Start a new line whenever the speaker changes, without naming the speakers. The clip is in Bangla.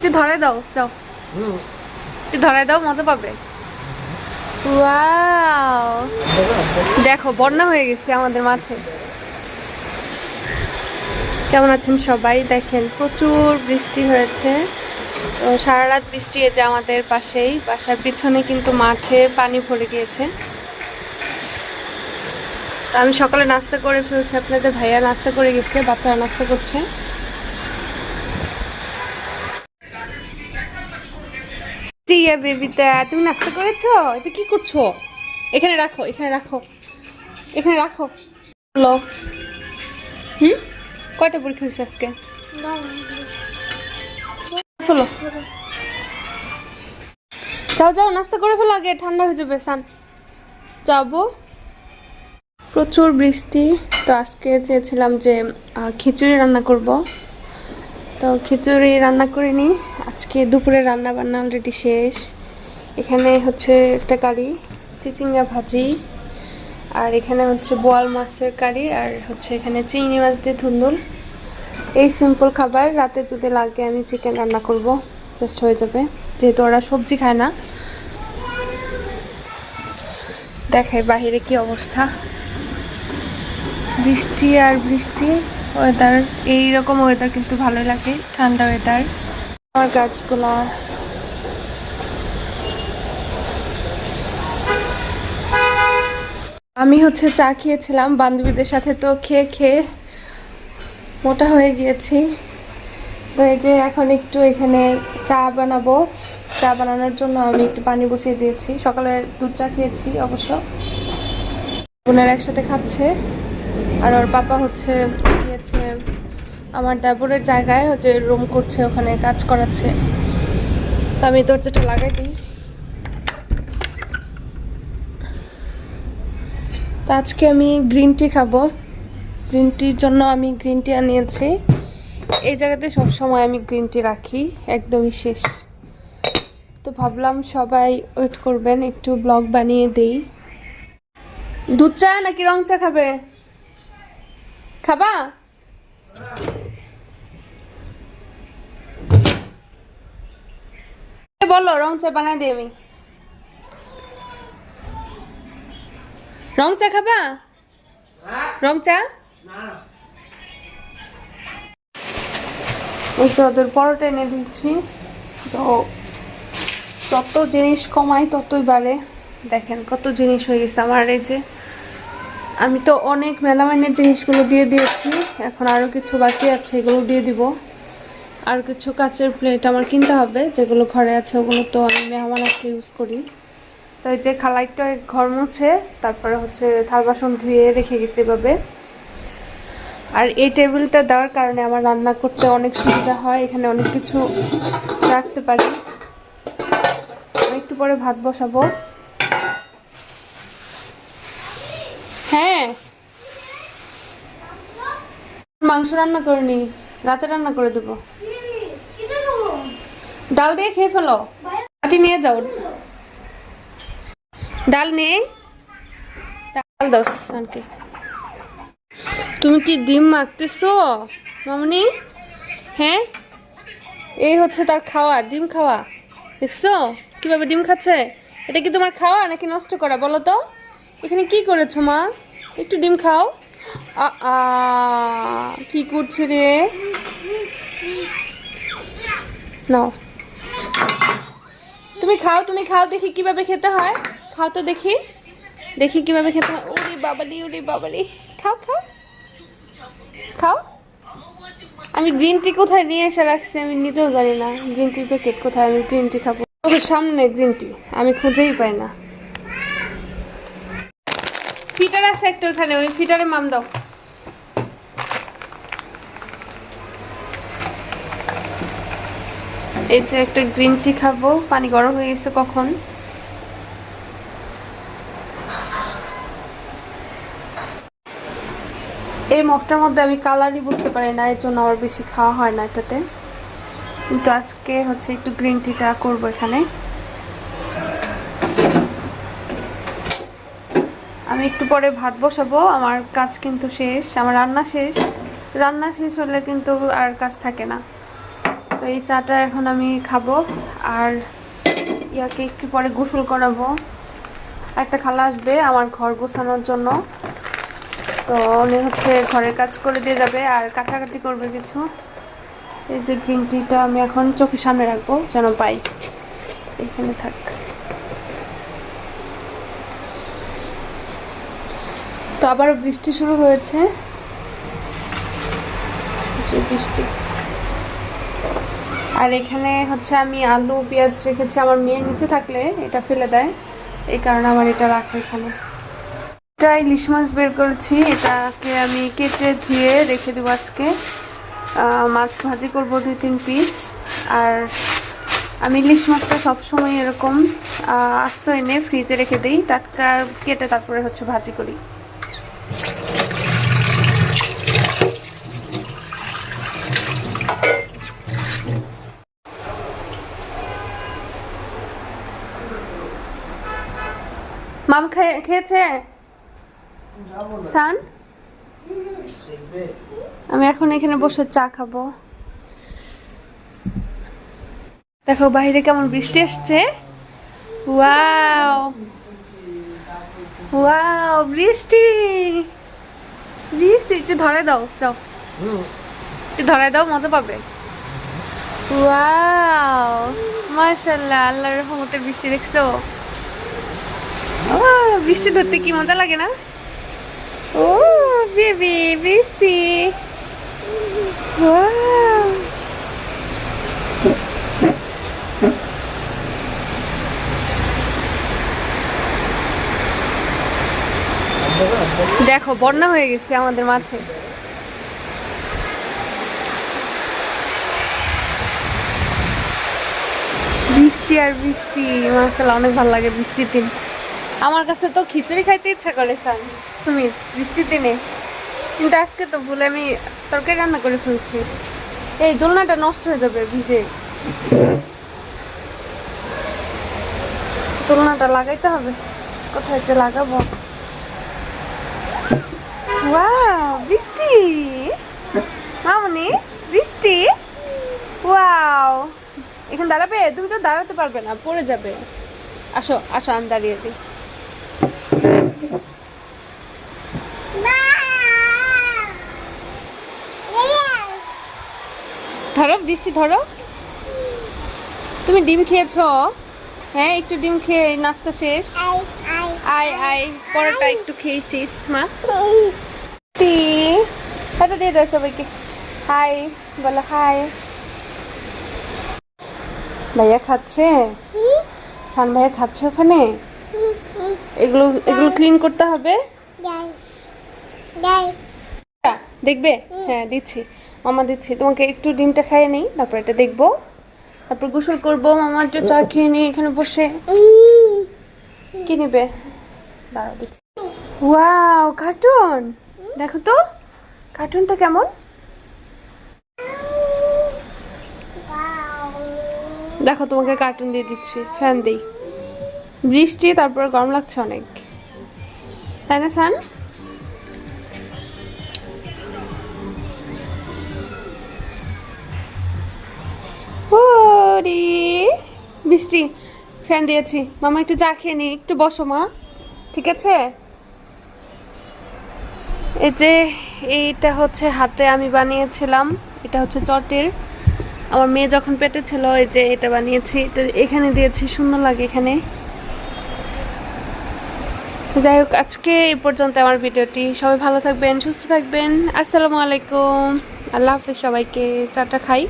একটু ধরে দাও যাও। একটু ধরে দাও মজা পাবে। ওয়াও। দেখো বন্যা হয়ে গেছে আমাদের মাঠে। কেমন আছেন সবাই? দেখেন প্রচুর বৃষ্টি হয়েছে। তো সারা রাত বৃষ্টি যে আমাদের পাশেই। বাসার পিছনে কিন্তু মাঠে পানি ভরে গিয়েছে। আমি সকালে নাস্তা করে ফেলছি। আপনাদের ভাইয়া নাস্তা করে গেছে বাচ্চারা নাস্তা করছে। টিয়া বেবিটা তুমি নাস্তা করেছ? এটা কি করছ? এখানে রাখো এখানে রাখো এখানে রাখো। হলো হুম? কয়টা পরীক্ষা হয়েছে আজকে? যাও যাও, নাস্তা করে ফেলো আগে, ঠান্ডা হয়ে যাবে সান যাব। প্রচুর বৃষ্টি, তো আজকে চেয়েছিলাম যে খিচুড়ি রান্না করব। তো খিচুড়ি রান্না করে করিনি আজকে দুপুরে রান্না বান্না অলরেডি শেষ। এখানে হচ্ছে একটা কারি, চিচিঙ্গা ভাজি, আর এখানে হচ্ছে বোয়াল মাছের কারি, আর হচ্ছে এখানে চিংড়ি মাছ দিয়ে ধুন্দুল। এই সিম্পল খাবার, রাতে যদি লাগে আমি চিকেন রান্না করব জাস্ট হয়ে যাবে। যেহেতু ওরা সবজি খায় না। দেখাই বাহিরে কি অবস্থা। বৃষ্টি আর বৃষ্টি। ওয়েদার এইরকম ওয়েদার কিন্তু ভালো লাগে, ঠান্ডা ওয়েদার আমার গাছগুলা। আমি হচ্ছে চা খেয়েছিলাম, বান্ধবীদের সাথে তো খেয়ে খেয়ে মোটা হয়ে গিয়েছি। তো এই যে এখন একটু এখানে চা বানাবো। চা বানানোর জন্য আমি একটু পানি বসিয়ে দিয়েছি। সকালে দুধ চা খেয়েছি অবশ্য। বোনেরা একসাথে খাচ্ছে। আর ওর পাপা হচ্ছে গিয়েছে আমার দেবরের জায়গায় হচ্ছে রুম করছে, ওখানে কাজ করাচ্ছে। তো আমি দরজাটা লাগাই দিই। তো আজকে আমি গ্রিন টি খাব। গ্রিন টির জন্য আমি গ্রিন টি আনিয়েছি। এই জায়গাতে সবসময় আমি গ্রিন টি রাখি, একদমই শেষ। তো ভাবলাম সবাই ওয়েট করবেন, একটু ব্লগ বানিয়ে দেই। দুধ চা নাকি রং চা খাবে? খাবা? বলো, রং চা বানাই দিই আমি। রং চা খাবা? রং চা? ওদের পরোটা এনে দিচ্ছি তো যত জিনিস কমাই ততই বাড়ে। দেখেন কত জিনিস হয়ে গেছে আমার এই যে। আমি তো অনেক মেলামাইনের জিনিসগুলো দিয়ে দিয়েছি। এখন আরও কিছু বাকি আছে, এগুলো দিয়ে দিব। আর কিছু কাচের প্লেট আমার কিনতে হবে, যেগুলো ঘরে আছে ওগুলো তো আমি মেহমান আসলে ইউজ করি। তো এই যে খালাইটা ঘর মুছে, তারপরে হচ্ছে থাল বাসন ধুয়ে রেখে গেছে এভাবে। আর এই টেবিলটা দেওয়ার কারণে আমার রান্না করতে অনেক সুবিধা হয়, এখানে অনেক কিছু রাখতে পারি। একটু পরে ভাত বসাবো হ্যাঁ মাংস রান্না করিনি রাতে রান্না করে দেবো। ডাল দিয়ে খেয়ে ফেলো। বাটি নিয়ে যাও। ডাল নেই? ডাল দাও তুমি কি ডিম মাখতেছো, মামনি? হ্যাঁ? এই হচ্ছে তার খাওয়া, ডিম খাওয়া। দেখছ? কীভাবে ডিম খাচ্ছে? এটা কি তোমার খাওয়া নাকি নষ্ট করা? বলো তো। এখানে কি করেছ মা? একটু ডিম খাও। কি করছে রে? নাও। তুমি খাও তুমি খাও, দেখি কীভাবে খেতে হয়। খাও তো দেখি। দেখি কীভাবে খেতে হয়। ওরে বাবালি ওরে বাবালি। খাও খাও। খাও। আমি গ্রিন টি কোথায় নিয়ে এসে রাখছি আমি নিজেও জানি না। গ্রিন টি প্যাকেট কোথায়? আমি গ্রিন টি খাব। ওর সামনে গ্রিন টি। আমি খুঁজেই পাই না ফিটার আছে একটা ওখানে ওই ফিটারে মাম দাও। এই যে একটা গ্রিন টি খাব, পানি গরম হয়ে গেছে কখন? এই মগটার মধ্যে আমি কালারই বুঝতে পারি না, এর জন্য আমার বেশি খাওয়া হয় না এটাতে। কিন্তু আজকে হচ্ছে একটু গ্রিন টিটা করব এখানে। আমি একটু পরে ভাত বসাবো, আমার কাজ কিন্তু শেষ, আমার রান্না শেষ। রান্না শেষ হলে কিন্তু আর কাজ থাকে না। তো এই চাটা এখন আমি খাব, আর ইয়াকে একটু পরে গোসল করাবো। একটা খালা আসবে আমার ঘর গোছানোর জন্য। তো উনি হচ্ছে ঘরের কাজ করে দিয়ে যাবে, আর কাটাকাটি করবে কিছু। এই যে গ্রিন টিটা আমি এখন চোখের সামনে রাখব, যেন পাই। এখানে থাক। তো আবার বৃষ্টি শুরু হয়েছে। বৃষ্টি। আর এখানে হচ্ছে আমি আলু, পেঁয়াজ রেখেছি। আমার মেয়ে নিচে থাকলে এটা ফেলে দেয়। এই কারণে আমার এটা রাখা এখানে এটা ইলিশ মাছ বের করেছি। এটাকে আমি কেটে ধুয়ে রেখে দেবো আজকে। মাছ ভাজি করব দুই, তিন পিস আর আমি ইলিশ মাছটা সবসময় এরকম আস্ত এনে ফ্রিজে রেখে দিই। টাটকা কেটে তারপরে হচ্ছে ভাজি করি। মাম খেয়ে, খেয়েছে? সান? আমি এখন এখানে বসে চা খাব। দেখো, বাইরে কেমন বৃষ্টি আসছে। ওয়াও! ওয়াও, বৃষ্টি! বৃষ্টি, একটু ধরে দাও, যাও। একটু ধরে দাও, মজা পাবে। ওয়াও! মাশাল্লাহ, আল্লাহর রহমতে বৃষ্টি দেখছ। ও বৃষ্টি ধরতে কি মজা লাগে না? ও, বেবি, বৃষ্টি। দেখো, বন্যা হয়ে গেছে আমাদের মাঠে বৃষ্টি আর বৃষ্টি মাসাল্লাহ অনেক ভালো লাগে বৃষ্টির দিন। আমার কাছে তো খিচুড়ি খাইতে ইচ্ছা করে সান সুমিত, বৃষ্টির দিনে। কিন্তু আজকে তো ভুলে আমি তরকারি রান্না করে ফেলছি। এই দোলনাটা নষ্ট হয়ে যাবে, ভিজে। দোলনাটা লাগাইতে হবে। কোথায় যে লাগাবো? বৃষ্টি! মামনি, বৃষ্টি! ওয়াও! এখানে দাঁড়াবে? তুমি তো দাঁড়াতে পারবে না, পড়ে যাবে। আসো আসো, আমি দাঁড়িয়ে দিই ধরো বৃষ্টি ধরো। তুমি ডিম খেয়েছো? হ্যাঁ একটু ডিম খেয়ে নাস্তা শেষ? আয় আয় পরোটা একটু খেয়েছিস মা। তি হাতে দিয়ে দাও সবাইকে। হাই বলো হাই। ভাইয়া খাচ্ছে? সান ভাইয়া খাচ্ছে ওখানে? এগুলো এগুলো ক্লিন করতে হবে? দেখবে? হ্যাঁ দিচ্ছি। মামা দিচ্ছি। তোমাকে একটু ডিমটা খাইয়ে নেই, তারপর এটা দেখব। তারপর গোসল করব, মামা একটু চা খেয়ে নিই এখানে বসে। কি নিবে? দাঁড়াও, দিচ্ছি। Wow, cartoon! দেখো তো, কার্টুনটা কেমন? দেখো, তোমাকে কার্টুন দিয়ে দিচ্ছি, ফ্যান দিই। বৃষ্টি, তারপর গরম লাগছে অনেক। তাই না, সান? বৃষ্টি ফ্যান দিয়েছি। মামা একটু চা খেয়ে নি, একটু বসো মা। ঠিক আছে? এই যে, এইটা হচ্ছে হাতে আমি বানিয়েছিলাম, এটা হচ্ছে চটের। আমার মেয়ে যখন পেটে ছিল, এই যে এটা বানিয়েছি, এটা এখানে দিয়েছি, সুন্দর লাগে এখানে। যাই হোক, আজকে এই পর্যন্ত আমার ভিডিওটি। সবাই ভালো থাকবেন, সুস্থ থাকবেন। আসসালামু আলাইকুম। আল্লাহ হাফিজ সবাইকে। চাটা খাই।